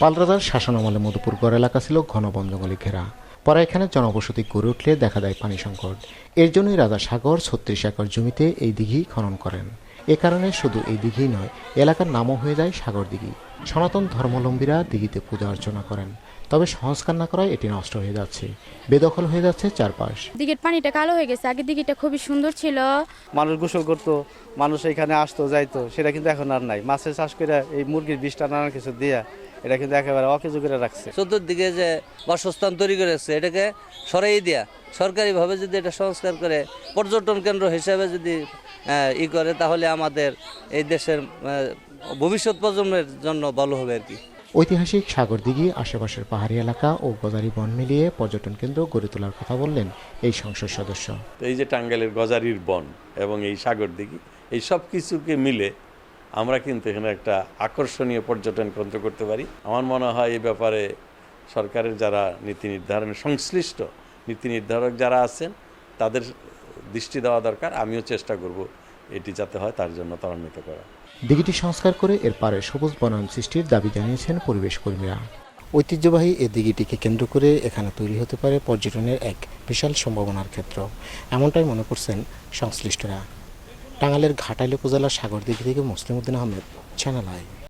পালরাজার শাসনামলে মধুপুর গড় এলাকা ছিল ঘন বন জঙ্গলে ঘেরা। পরে এখানে জনবসতি গড়ে উঠলে দেখা দেয় পানি সংকট। এর জন্যই রাজা সাগর ছত্রিশ একর জমিতে এই দিঘি খনন করেন। এ কারণে শুধু এই দিঘি নয় এলাকার নামও হয়ে যায় সাগর দিঘি। সনাতন ধর্মাবলম্বীরা দিঘিতে পূজা অর্চনা করেন তবে সংস্কার না করায় এটি নষ্ট হয়ে যাচ্ছে। বেদখল হয়ে যাচ্ছে চারপাশ। দিঘির পানিটা কালো হয়ে গেছে আগে দিঘিটা খুবই সুন্দর ছিল। মানুষ গোসল করতো মানুষ এখানে আসতো যাইতো সেটা কিন্তু এখন আর নাই। মাছের চাষ করে এই মুরগির বিষটা নানান কিছু দিয়া এটা কিন্তু একেবারে অকেজু করে রাখছে। চতুর্দিকে যে বাসস্থান তৈরি করেছে এটাকে সরাই দেয়া সরকারিভাবে যদি এটা সংস্কার করে পর্যটন কেন্দ্র হিসেবে যদি ই করে তাহলে আমাদের এই দেশের ভবিষ্যৎ প্রজন্মের জন্য ভালো হবে আর কি। ঐতিহাসিক সাগর দিঘি আশেপাশের পাহাড়ি এলাকা ও গজারি বন মিলিয়ে পর্যটন কেন্দ্র গড়ে তোলার কথা বললেন এই সংসদ সদস্য। তো এই যে টাঙ্গাইলের গজারির বন এবং এই সাগর দিঘি এই সব কিছুকে মিলে আমরা কিন্তু এখানে একটা আকর্ষণীয় পর্যটন কেন্দ্র করতে পারি। আমার মনে হয় এই ব্যাপারে সরকারের যারা নীতি নির্ধারণে, সংশ্লিষ্ট নীতি নির্ধারক যারা আছেন, তাদের দৃষ্টি দেওয়া দরকার। আমিও চেষ্টা করব এটি যাতে হয় তার জন্য ত্বরান্বিত করা। দিঘিটি সংস্কার করে এর পারে সবুজ বনায়ন সৃষ্টির দাবি জানিয়েছেন পরিবেশ কর্মীরা। ঐতিহ্যবাহী এ দিঘিটিকে কেন্দ্র করে এখানে তৈরি হতে পারে পর্যটনের এক বিশাল সম্ভাবনার ক্ষেত্র। এমনটাই মনে করছেন সংশ্লিষ্টরা। টাঙ্গাইলের ঘাটাইল উপজেলার সাগর দিঘি থেকে মুসলিম উদ্দিন আহমেদ চ্যানেল আই